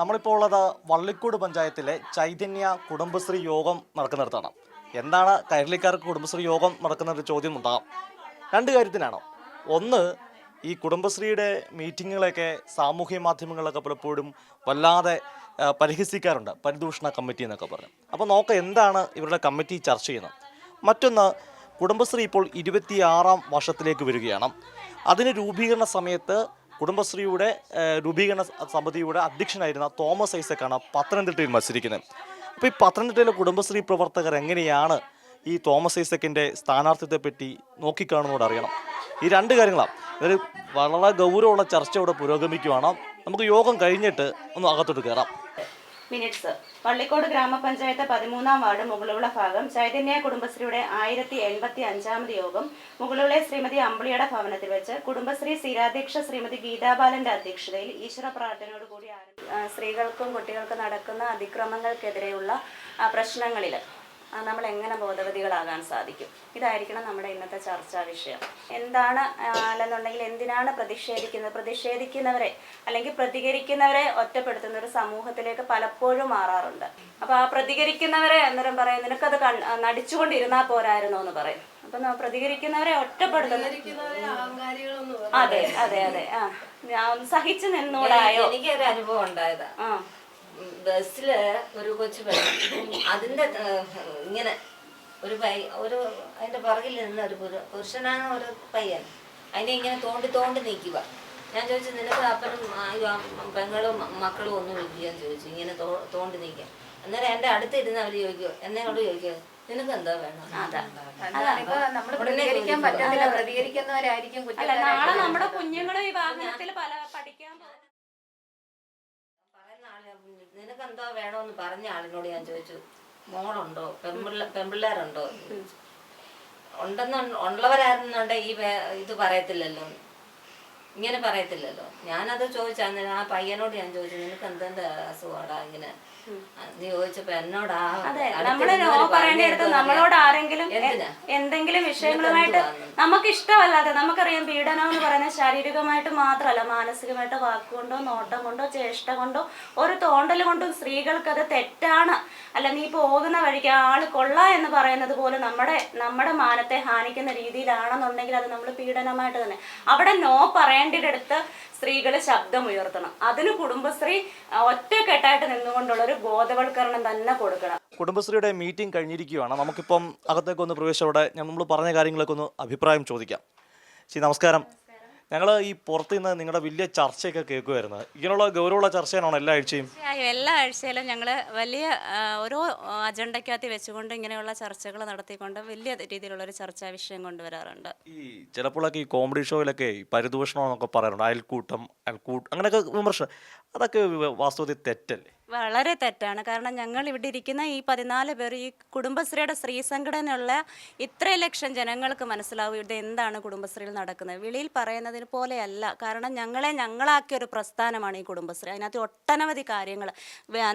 നമ്മളിപ്പോൾ ഉള്ളത് വള്ളിക്കോട് പഞ്ചായത്തിലെ ചൈതന്യ കുടുംബശ്രീ യോഗം നടക്കുന്നിടത്താണ്. എന്താണ് കൈരളിക്കാർക്ക് കുടുംബശ്രീ യോഗം നടക്കുന്ന ഒരു ചോദ്യം ഉണ്ടാകാം രണ്ട് കാര്യത്തിനാണ്. ഒന്ന് ഈ കുടുംബശ്രീയുടെ മീറ്റിങ്ങുകളൊക്കെ സാമൂഹ്യ മാധ്യമങ്ങളിലൊക്കെ പലപ്പോഴും വല്ലാതെ പരിഹസിക്കാറുണ്ട്. പരിദൂഷണ കമ്മിറ്റി എന്നൊക്കെ പറഞ്ഞു. അപ്പോൾ നോക്ക എന്താണ് ഇവരുടെ കമ്മിറ്റി ചർച്ച ചെയ്യുന്നത്. മറ്റൊന്ന് കുടുംബശ്രീ ഇപ്പോൾ ഇരുപത്തിയാറാം വർഷത്തിലേക്ക് വരികയാണ്. അതിന് രൂപീകരണ സമയത്ത് കുടുംബശ്രീയുടെ രൂപീകരണ സമിതിയുടെ അധ്യക്ഷനായിരുന്ന തോമസ് ഐസക്കാണ് പത്തനംതിട്ടയിൽ മത്സരിക്കുന്നത്. അപ്പോൾ ഈ പത്തനംതിട്ടയിലെ കുടുംബശ്രീ പ്രവർത്തകർ എങ്ങനെയാണ് ഈ തോമസ് ഐസക്കിന്റെ സ്ഥാനാർത്ഥിത്വത്തെപ്പറ്റി നോക്കിക്കാണുന്നതോട് അറിയണം. ഈ രണ്ട് കാര്യങ്ങളാണ്. ഇതൊരു വളരെ ഗൗരവമുള്ള ചർച്ച ഇവിടെ പുരോഗമിക്കുവാണ്. നമുക്ക് യോഗം കഴിഞ്ഞിട്ട് ഒന്ന് അകത്തോട്ട് കയറാം മിനിറ്റ്സ്. പള്ളിക്കോട് ഗ്രാമപഞ്ചായത്ത് പതിമൂന്നാം വാർഡ് മുകളുള്ള ഭാഗം ചൈതന്യ കുടുംബശ്രീയുടെ ആയിരത്തി എൺപത്തി അഞ്ചാമത് യോഗം മുകളുവിളെ ശ്രീമതി അമ്പിളിയുടെ ഭവനത്തിൽ വെച്ച് കുടുംബശ്രീ സ്ഥിരാധ്യക്ഷ ശ്രീമതി ഗീതാബാലന്റെ അധ്യക്ഷതയിൽ ഈശ്വര പ്രാർത്ഥനയോടുകൂടി സ്ത്രീകൾക്കും കുട്ടികൾക്കും നടക്കുന്ന അതിക്രമങ്ങൾക്കെതിരെയുള്ള പ്രശ്നങ്ങളിൽ നമ്മൾ എങ്ങനെ ബോധവതികളാകാൻ സാധിക്കും? ഇതായിരിക്കണം നമ്മുടെ ഇന്നത്തെ ചർച്ചാ വിഷയം. എന്താണ് അല്ലെന്നുണ്ടെങ്കിൽ എന്തിനാണ് പ്രതിഷേധിക്കുന്നത്? പ്രതിഷേധിക്കുന്നവരെ അല്ലെങ്കിൽ പ്രതികരിക്കുന്നവരെ ഒറ്റപ്പെടുത്തുന്ന ഒരു സമൂഹത്തിലേക്ക് പലപ്പോഴും മാറാറുണ്ട്. അപ്പൊ ആ പ്രതികരിക്കുന്നവരെ അന്നേരം പറയും നിനക്കത് കൺ നടിച്ചുകൊണ്ടിരുന്നാ പോരായിരുന്നോ എന്ന് പറയും. അപ്പൊ പ്രതികരിക്കുന്നവരെ ഒറ്റപ്പെടുത്തുന്ന അതെ അതെ അതെ. ആ ഞാൻ സഹിച്ചു നിന്നോടായോ? എനിക്കൊരു അനുഭവം ഉണ്ടായതാ. ബസ്സിൽ ഒരു കൊച്ചു അതിന്റെ ഇങ്ങനെ ഒരു പൈ ഒരു അതിന്റെ പുറകിൽ നിന്ന് ഒരു പുരു- പുരുഷനാണ് ഒരു പയ്യൻ. അതിനെ ഇങ്ങനെ തോണ്ടി തോണ്ടി നിൽക്കുക. ഞാൻ ചോദിച്ചു നിനക്ക് അപ്പനും പെങ്ങളും മക്കളും ഒന്നും ഇല്ലയോ? ചോദിച്ചു. ഇങ്ങനെ തോ- തോണ്ടി നിൽക്കുക. അന്നേരം എന്റെ അടുത്തിരുന്ന് അവർ ചോദിക്കുക എന്നോട് ചോദിക്കുക നിനക്ക് എന്താ വേണം? നാളെ നമ്മുടെ കുഞ്ഞുങ്ങളും ഈ വാഹനത്തിൽ പല പഠിക്കാൻ പോകും പറയുന്ന ആൾ നിനക്ക് എന്തോ വേണോന്ന് പറഞ്ഞ ആളിനോട് ഞാൻ ചോദിച്ചു മോളുണ്ടോ? പെമ്പിള്ള പെമ്പിള്ളേരുണ്ടോ? ഉണ്ടെന്ന് ഉള്ളവരായിരുന്നുണ്ടെ ഈ ഇത് പറയത്തില്ലല്ലോ. ഇങ്ങനെ പറയത്തില്ലല്ലോ. ഞാനത് ചോദിച്ചാൽ ആ പയ്യനോട് ഞാൻ ചോദിച്ചു നിനക്ക് എന്തെന്താ അസുഖമാടാ ഇങ്ങനെ നീ ചോദിച്ചപ്പോ എന്നോടാ? അതെ അടുത്ത് നോ പറയേണ്ടടുത്ത് നമ്മളോട് ആരെങ്കിലും എന്തെങ്കിലും വിഷയങ്ങളുമായിട്ട്? നമുക്ക് ഇഷ്ടമല്ലാതെ നമുക്കറിയാം പീഡനം എന്ന് പറയുന്നത് ശാരീരികമായിട്ട് മാത്രമല്ല മാനസികമായിട്ട് വാക്കുകൊണ്ടോ നോട്ടം കൊണ്ടോ ചേഷ്ട കൊണ്ടോ ഒരു തോണ്ടൽ കൊണ്ടും സ്ത്രീകൾക്ക് അത് തെറ്റാണ്. അല്ല നീ പോകുന്ന വഴിക്ക് ആൾ കൊള്ള എന്ന് പറയുന്നത് പോലെ നമ്മുടെ നമ്മുടെ മാനത്തെ ഹാനിക്കുന്ന രീതിയിലാണെന്നുണ്ടെങ്കിൽ അത് നമ്മൾ പീഡനമായിട്ട് തന്നെ. അവിടെ നോ പറയേണ്ടിടത്ത് സ്ത്രീകൾ ശബ്ദം ഉയർത്തണം അതിന് കുടുംബശ്രീ ഒറ്റക്കെട്ടായിട്ട് നിന്നുകൊണ്ടുള്ള ഒരു ബോധവൽക്കരണം തന്നെ കൊടുക്കണം. കുടുംബശ്രീയുടെ മീറ്റിംഗ് കഴിഞ്ഞിരിക്കുകയാണ്. നമുക്കിപ്പം അകത്തേക്ക് ഒന്ന് പ്രവേശിച്ചവിടെ നമ്മൾ പറഞ്ഞ കാര്യങ്ങളൊക്കെ ഒന്ന് അഭിപ്രായം ചോദിക്കാം. ശരി നമസ്കാരം. ഞങ്ങൾ ഈ പുറത്ത് നിന്ന് നിങ്ങളുടെ വലിയ ചർച്ചയൊക്കെ കേൾക്കുമായിരുന്നു ഇങ്ങനെയുള്ള ഗൗരവമുള്ള ചർച്ചയാണോ എല്ലാ ആഴ്ചയും? എല്ലാ ആഴ്ചയിലും ഞങ്ങൾ വലിയ ഓരോ അജണ്ടയ്ക്കകത്ത് വെച്ചുകൊണ്ട് ഇങ്ങനെയുള്ള ചർച്ചകൾ നടത്തിക്കൊണ്ട് വലിയ രീതിയിലുള്ളൊരു ചർച്ചാ വിഷയം കൊണ്ടുവരാറുണ്ട്. ഈ ചിലപ്പോഴൊക്കെ ഈ കോമഡി ഷോയിലൊക്കെ പരിദൂഷണമെന്നൊക്കെ പരിദൂഷണം എന്നൊക്കെ പറയാറുണ്ട്. അയൽക്കൂട്ടം അയൽക്കൂട്ടം അങ്ങനെയൊക്കെ വിമർശനം. അതൊക്കെ വാസ്തവത്തിൽ തെറ്റല്ലേ? വളരെ തെറ്റാണ്. കാരണം ഞങ്ങൾ ഇവിടെ ഇരിക്കുന്ന ഈ പതിനാല് പേർ ഈ കുടുംബശ്രീയുടെ സ്ത്രീ സംഘടനയുള്ള ഇത്ര ലക്ഷം ജനങ്ങൾക്ക് മനസ്സിലാവും ഇത് എന്താണ് കുടുംബശ്രീയിൽ നടക്കുന്നത്. വെളിയിൽ പറയുന്നതിന് പോലെയല്ല. കാരണം ഞങ്ങളെ ഞങ്ങളാക്കിയ ഒരു പ്രസ്ഥാനമാണ് ഈ കുടുംബശ്രീ. അതിനകത്ത് ഒട്ടനവധി കാര്യങ്ങൾ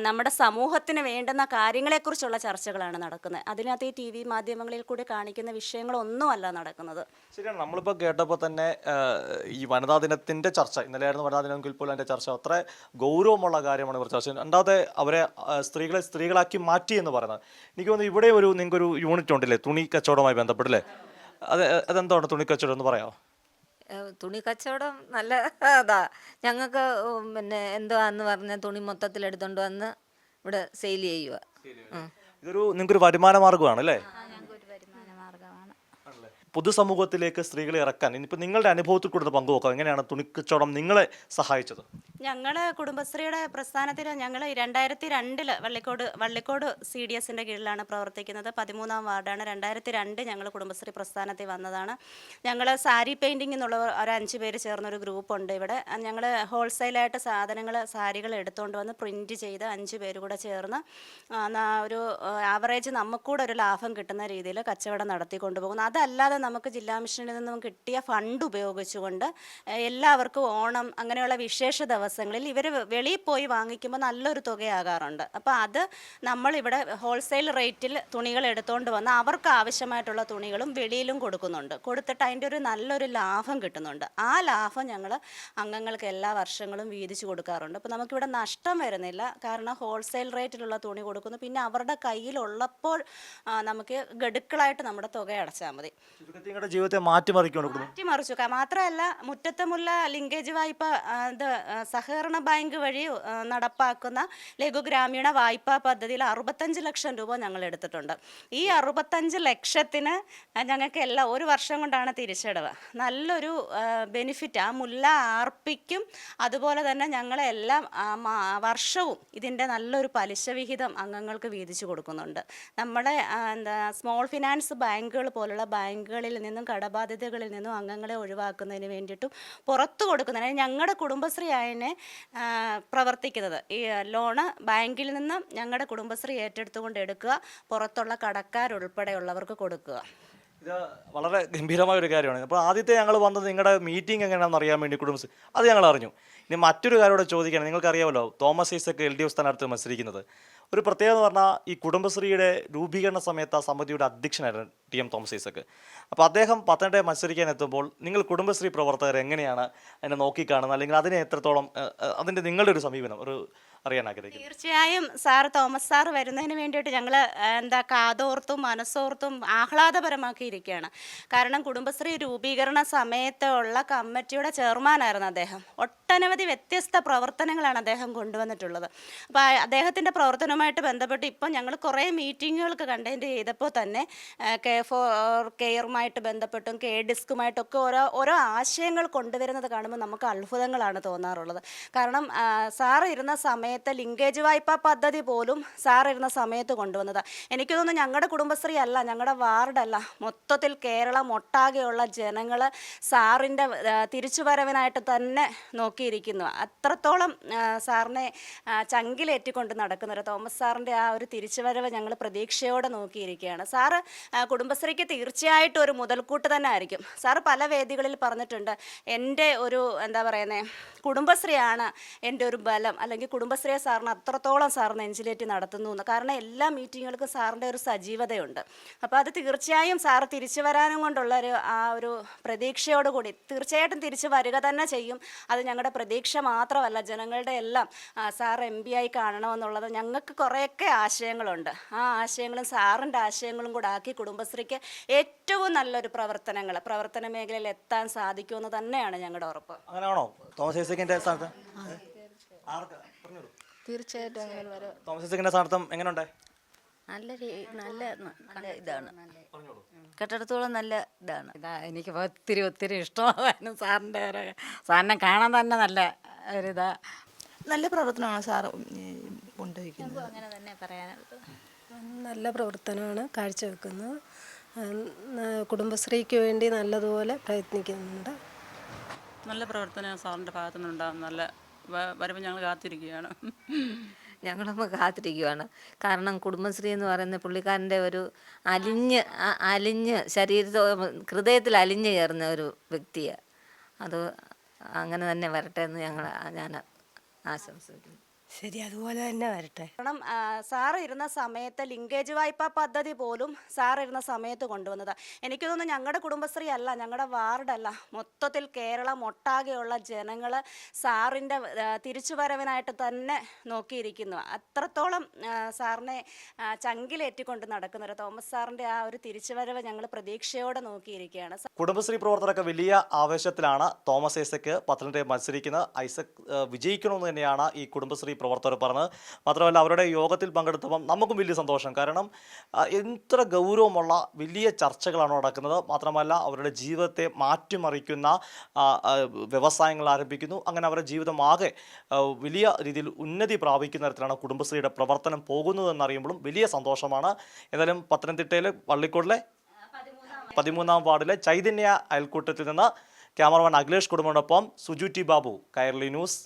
നമ്മുടെ സമൂഹത്തിന് വേണ്ടുന്ന കാര്യങ്ങളെക്കുറിച്ചുള്ള ചർച്ചകളാണ് നടക്കുന്നത്. അതിനകത്ത് ഈ ടി വി മാധ്യമങ്ങളിൽ കൂടി കാണിക്കുന്ന വിഷയങ്ങളൊന്നുമല്ല നടക്കുന്നത്. ശരിയാണ്. നമ്മളിപ്പോൾ കേട്ടപ്പോൾ തന്നെ ഈ വനിതാ ദിനത്തിന്റെ ചർച്ച ഇന്നലെയായിരുന്നു വനിതാ ദിനമെങ്കിൽ പോലും അതിന്റെ ചർച്ച. അത്ര ഗൗരവമുള്ള കാര്യമാണ് ഇവർ ചർച്ച. രണ്ടാമത്തെ അവരെ സ്ത്രീകളെ സ്ത്രീകളാക്കി മാറ്റി എന്ന് പറയുന്നത്. എനിക്ക് തോന്നുന്നു ഇവിടെ ഒരു നിങ്ങൾക്കൊരു യൂണിറ്റ് ഉണ്ടല്ലേ? തുണി കച്ചവടവുമായി ബന്ധപ്പെട്ടല്ലേ? അത് അതെന്താണ് തുണി കച്ചവടം എന്ന് പറയാമോ? തുണി കച്ചവടം നല്ല അതാ ഞങ്ങൾക്ക് പിന്നെ എന്തുവാന്ന് പറഞ്ഞ തുണി മൊത്തത്തിൽ എടുത്തോണ്ട് വന്ന് ഇവിടെ സെയിൽ ചെയ്യുക. ഇതൊരു നിങ്ങൾക്കൊരു വരുമാന മാർഗമാണ് അല്ലേ? പൊതുസമൂഹത്തിലേക്ക് സ്ത്രീകളെ ഇറക്കാൻ ഇനിയിപ്പോൾ നിങ്ങളുടെ അനുഭവത്തിൽ കൂടുതൽ പങ്കുവെക്കാം എങ്ങനെയാണ് തുണിക്കച്ചവടം നിങ്ങളെ സഹായിച്ചത്? ഞങ്ങൾ കുടുംബശ്രീയുടെ പ്രസ്ഥാനത്തിൽ ഞങ്ങൾ രണ്ടായിരത്തി രണ്ടിൽ വള്ളിക്കോട് വള്ളിക്കോട് സി ഡി എസിന്റെ കീഴിലാണ് പ്രവർത്തിക്കുന്നത്. പതിമൂന്നാം വാർഡാണ്. രണ്ടായിരത്തി രണ്ട് ഞങ്ങൾ കുടുംബശ്രീ പ്രസ്ഥാനത്തിൽ വന്നതാണ്. ഞങ്ങൾ സാരി പെയിന്റിംഗ് എന്നുള്ള ഒരു അഞ്ച് പേര് ചേർന്നൊരു ഗ്രൂപ്പ് ഉണ്ട് ഇവിടെ. ഞങ്ങൾ ഹോൾസെയിലായിട്ട് സാധനങ്ങൾ സാരികൾ എടുത്തുകൊണ്ട് വന്ന് പ്രിന്റ് ചെയ്ത് അഞ്ച് പേര് കൂടെ ചേർന്ന് ഒരു ആവറേജ് നമുക്കൂടെ ഒരു ലാഭം കിട്ടുന്ന രീതിയിൽ കച്ചവടം നടത്തിക്കൊണ്ട് പോകുന്നു അതല്ലാതെ നമുക്ക് ജില്ലാ മിഷനിൽ നിന്നും കിട്ടിയ ഫണ്ട് ഉപയോഗിച്ചുകൊണ്ട് എല്ലാവർക്കും ഓണം അങ്ങനെയുള്ള വിശേഷ ദിവസങ്ങളിൽ ഇവർ വെളിയിൽ പോയി വാങ്ങിക്കുമ്പോൾ നല്ലൊരു തുകയാകാറുണ്ട്. അപ്പോൾ അത് നമ്മളിവിടെ ഹോൾസെയിൽ റേറ്റിൽ തുണികൾ എടുത്തുകൊണ്ട് വന്ന് അവർക്ക് ആവശ്യമായിട്ടുള്ള തുണികളും വെളിയിലും കൊടുക്കുന്നുണ്ട്. കൊടുത്തിട്ട് അതിന്റെ ഒരു നല്ലൊരു ലാഭം കിട്ടുന്നുണ്ട്. ആ ലാഭം ഞങ്ങൾ അംഗങ്ങൾക്ക് എല്ലാ വർഷങ്ങളും വീതിച്ചു കൊടുക്കാറുണ്ട്. അപ്പോൾ നമുക്കിവിടെ നഷ്ടം വരുന്നില്ല. കാരണം ഹോൾസെയിൽ റേറ്റിലുള്ള തുണി കൊടുക്കുന്നു. പിന്നെ അവരുടെ കയ്യിലുള്ളപ്പോൾ നമുക്ക് ഗഡുക്കളായിട്ട് നമ്മുടെ തുക അടച്ചാൽ മതി. നിങ്ങളുടെ ജീവിതത്തെ മാറ്റിമറിച്ചു. ക- മാത്രമല്ല മുറ്റത്തുമുള്ള ലിങ്കേജ് വായ്പ ഇത് സഹകരണ ബാങ്ക് വഴി നടപ്പാക്കുന്ന ലഘു ഗ്രാമീണ വായ്പാ പദ്ധതിയിൽ അറുപത്തഞ്ച് ലക്ഷം രൂപ ഞങ്ങൾ എടുത്തിട്ടുണ്ട്. ഈ അറുപത്തഞ്ച് ലക്ഷത്തിന് ഞങ്ങൾക്ക് എല്ലാം ഒരു വർഷം കൊണ്ടാണ് തിരിച്ചടവ്. നല്ലൊരു ബെനിഫിറ്റ് ആ മുല്ല ആർപ്പിക്കും. അതുപോലെ തന്നെ ഞങ്ങളെല്ലാം വർഷവും ഇതിന്റെ നല്ലൊരു പലിശ വിഹിതം അംഗങ്ങൾക്ക് വീതിച്ചു കൊടുക്കുന്നുണ്ട്. നമ്മുടെ എന്താ സ്മോൾ ഫിനാൻസ് ബാങ്കുകൾ പോലുള്ള ബാങ്കുകളിൽ നിന്നും കടബാധ്യതകളിൽ നിന്നും അംഗങ്ങളെ ഒഴിവാക്കുന്നതിന് വേണ്ടിയിട്ടും പുറത്തു കൊടുക്കുന്നതിന് ഞങ്ങളുടെ കുടുംബശ്രീ ആയതിനെ ആ, പ്രവർത്തിക്കുന്നത്. ഈ ലോണ് ബാങ്കിൽ നിന്ന് ഞങ്ങളുടെ കുടുംബശ്രീ ഏറ്റെടുത്തുകൊണ്ട് എടുക്കുക പുറത്തുള്ള കടക്കാരുൾപ്പെടെയുള്ളവർക്ക് കൊടുക്കുക. ഇത് വളരെ ഗംഭീരമായ ഒരു കാര്യമാണ്. അപ്പോൾ ആദ്യത്തെ ഞങ്ങൾ വന്നത് നിങ്ങളുടെ മീറ്റിംഗ് എങ്ങനെയാണെന്ന് അറിയാൻ വേണ്ടി കുടുംബശ്രീ അത് ഞങ്ങൾ അറിഞ്ഞു. ഇനി മറ്റൊരു കാര്യം കൂടെ ചോദിക്കുകയാണ് നിങ്ങൾക്കറിയാമല്ലോ Thomas Isaac L D F സ്ഥാനാർത്ഥി മത്സരിക്കുന്നത്. ഒരു പ്രത്യേകത എന്ന് പറഞ്ഞാൽ ഈ കുടുംബശ്രീയുടെ രൂപീകരണ സമയത്ത് ആ സമിതിയുടെ അധ്യക്ഷനായിരുന്നു ടി എം തോമസ് ഐസക്ക്. അപ്പോൾ അദ്ദേഹം പത്തനംതിട്ട മത്സരിക്കാൻ എത്തുമ്പോൾ നിങ്ങൾ കുടുംബശ്രീ പ്രവർത്തകർ എങ്ങനെയാണ് അതിനെ നോക്കിക്കാണുന്നത്? അല്ലെങ്കിൽ അതിനെ എത്രത്തോളം അതിന്റെ നിങ്ങളുടെ ഒരു സമീപനം ഒരു അറിയാൻ ആഗ്രഹിക്കുന്നു. തീർച്ചയായും സാർ തോമസ് സാർ വരുന്നതിന് വേണ്ടിയിട്ട് ഞങ്ങൾ എന്താ കാതോർത്തും മനസ്സോർത്തും ആഹ്ലാദപരമാക്കിയിരിക്കുകയാണ്. കാരണം കുടുംബശ്രീ രൂപീകരണ സമയത്തുള്ള കമ്മിറ്റിയുടെ ചെയർമാനായിരുന്നു അദ്ദേഹം. ഒട്ടനവധി വ്യത്യസ്ത പ്രവർത്തനങ്ങളാണ് അദ്ദേഹം കൊണ്ടുവന്നിട്ടുള്ളത്. അപ്പോൾ അദ്ദേഹത്തിന്റെ പ്രവർത്തനവുമായിട്ട് ബന്ധപ്പെട്ട് ഇപ്പം ഞങ്ങൾ കുറേ മീറ്റിങ്ങുകൾക്ക് കണ്ടന്റ് ചെയ്തപ്പോൾ തന്നെ കെ ഫോർ കെയറുമായിട്ട് ബന്ധപ്പെട്ടും കെ ഡിസ്കുമായിട്ടൊക്കെ ഓരോ ഓരോ ആശയങ്ങൾ കൊണ്ടുവരുന്നത് കാണുമ്പോൾ നമുക്ക് അത്ഭുതങ്ങളാണ് തോന്നാറുള്ളത്. കാരണം സാർ ഇരുന്ന സമയത്ത് ലിങ്കേജ് വായ്പാ പദ്ധതി പോലും സാർ ഇരുന്ന സമയത്ത് കൊണ്ടുവന്നത്. എനിക്ക് തോന്നുന്നു ഞങ്ങളുടെ കുടുംബശ്രീ അല്ല ഞങ്ങളുടെ വാർഡല്ല. മൊത്തത്തിൽ കേരളം ഒട്ടാകെയുള്ള ജനങ്ങൾ സാറിന്റെ തിരിച്ചുവരവിനായിട്ട് തന്നെ നോക്കിയിരിക്കുന്നു. അത്രത്തോളം സാറിനെ ചങ്കിലേറ്റിക്കൊണ്ട് നടക്കുന്നൊരു തോമസ് സാറിന്റെ ആ ഒരു തിരിച്ചുവരവ് ഞങ്ങൾ പ്രതീക്ഷയോടെ നോക്കിയിരിക്കുകയാണ്. സാറ് കുടുംബശ്രീക്ക് തീർച്ചയായിട്ടും ഒരു മുതൽക്കൂട്ട് തന്നെ ആയിരിക്കും. സാറ് പല വേദികളിൽ പറഞ്ഞിട്ടുണ്ട് എന്റെ ഒരു എന്താ പറയുന്നത് കുടുംബശ്രീയാണ് എന്റെ ഒരു ബലം. അല്ലെങ്കിൽ കുടുംബശ്രീയെ സാറിന് അത്രത്തോളം സാർ നെഞ്ചിലേറ്റി നടത്തുന്നു എന്ന്. കാരണം എല്ലാ മീറ്റിങ്ങുകൾക്കും സാറിന്റെ ഒരു സജീവതയുണ്ട്. അപ്പോൾ അത് തീർച്ചയായും സാർ തിരിച്ചു വരാനും കൊണ്ടുള്ള ഒരു ആ ഒരു പ്രതീക്ഷയോടുകൂടി തീർച്ചയായിട്ടും തിരിച്ചു വരിക തന്നെ ചെയ്യും. അത് ഞങ്ങളുടെ പ്രതീക്ഷ മാത്രമല്ല ജനങ്ങളുടെ എല്ലാം സാർ എം പി ആയി കാണണമെന്നുള്ളത് ഞങ്ങൾക്ക് കുറേയൊക്കെ ആശയങ്ങളുണ്ട്. ആ ആശയങ്ങളും സാറിന്റെ ആശയങ്ങളും കൂടെ ആക്കി കുടുംബശ്രീക്ക് ഏറ്റവും നല്ലൊരു പ്രവർത്തനങ്ങൾ പ്രവർത്തന മേഖലയിൽ എത്താൻ സാധിക്കുമെന്ന് തന്നെയാണ് ഞങ്ങളുടെ ഉറപ്പ്. അങ്ങനെയാണോ? തോമസ് ഐസക്കിന്റെ സ്ഥാനത്ത്? തീർച്ചയായിട്ടും അങ്ങനെ എങ്ങനെയുണ്ട് നല്ല നല്ല നല്ല ഇതാണ്. കെട്ടിടത്തോളം നല്ല ഇതാണ്. ഇതാ എനിക്ക് ഒത്തിരി ഒത്തിരി ഇഷ്ടമാണ് സാറിന്റെ ഒരു സാറിനെ കാണാൻ തന്നെ നല്ല ഒരിതാ. നല്ല പ്രവർത്തനമാണ് സാർ കൊണ്ടുപോയിരിക്കുന്നത് അങ്ങനെ തന്നെ പറയാനുള്ളത്. നല്ല പ്രവർത്തനമാണ് കാഴ്ചവെക്കുന്നത് കുടുംബശ്രീക്ക് വേണ്ടി നല്ലതുപോലെ പ്രയത്നിക്കുന്നുണ്ട്. നല്ല പ്രവർത്തനം സാറിന്റെ ഭാഗത്തുനിന്നുണ്ടാകും നല്ല വ- വരുമ്പോൾ ഞങ്ങൾ കാത്തിരിക്കുകയാണ് ഞങ്ങളൊന്ന് കാത്തിരിക്കുവാണ്. കാരണം കുടുംബശ്രീ എന്ന് പറയുന്ന പുള്ളിക്കാരന്റെ ഒരു അലിഞ്ഞ് അലിഞ്ഞ് ശരീരത്തോ ഹൃദയത്തിൽ അലിഞ്ഞ് ചേർന്ന ഒരു വ്യക്തിയാണ് അത് അങ്ങനെ തന്നെ വരട്ടെ എന്ന് ഞങ്ങൾ ഞാൻ ആശംസിക്കുന്നു. ശരി അതുപോലെ തന്നെ വരട്ടെ. കാരണം ആ, സാർ ഇരുന്ന സമയത്ത് ലിങ്കേജ് വായ്പാ പദ്ധതി പോലും സാർ ഇരുന്ന സമയത്ത് കൊണ്ടുവന്നത്. എനിക്ക് തോന്നുന്നു ഞങ്ങളുടെ കുടുംബശ്രീ അല്ല ഞങ്ങളുടെ വാർഡല്ല. മൊത്തത്തിൽ കേരളം ഒട്ടാകെയുള്ള ജനങ്ങൾ സാറിന്റെ തിരിച്ചുവരവിനായിട്ട് തന്നെ നോക്കിയിരിക്കുന്നു. അത്രത്തോളം ആ, സാറിനെ ആ, ചങ്കിലേറ്റിക്കൊണ്ട് നടക്കുന്നൊരു തോമസ് സാറിന്റെ ആ ഒരു തിരിച്ചുവരവ് ഞങ്ങൾ പ്രതീക്ഷയോടെ നോക്കിയിരിക്കുകയാണ്. കുടുംബശ്രീ പ്രവർത്തകരൊക്കെ വലിയ ആവേശത്തിലാണ് തോമസ് ഐസക്ക് പത്തനംതിട്ടയിൽ മത്സരിക്കുന്നത്. ഐസക് ഏഹ്, വിജയിക്കണമെന്ന് തന്നെയാണ് ഈ കുടുംബശ്രീ പ്രവർത്തകർ പറഞ്ഞത്. മാത്രമല്ല അവരുടെ യോഗത്തിൽ പങ്കെടുത്തപ്പം നമുക്കും വലിയ സന്തോഷം. കാരണം എത്ര ഗൗരവമുള്ള വലിയ ചർച്ചകളാണ് നടക്കുന്നത്. മാത്രമല്ല അവരുടെ ജീവിതത്തെ മാറ്റിമറിക്കുന്ന വ്യവസായങ്ങൾ ആരംഭിക്കുന്നു. അങ്ങനെ അവരുടെ ജീവിതം ആകെ വലിയ രീതിയിൽ ഉന്നതി പ്രാപിക്കുന്ന തരത്തിലാണ് കുടുംബശ്രീയുടെ പ്രവർത്തനം പോകുന്നതെന്നറിയുമ്പോഴും വലിയ സന്തോഷമാണ്. ഏതായാലും പത്തനംതിട്ടയിലെ വള്ളിക്കോടിലെ പതിമൂന്നാം വാർഡിലെ ചൈതന്യ അയൽക്കൂട്ടത്തിൽ നിന്ന് ക്യാമറമാൻ അഖിലേഷ് കുടുംബനൊപ്പം സുജു ടി ബാബു കൈരളി ന്യൂസ്.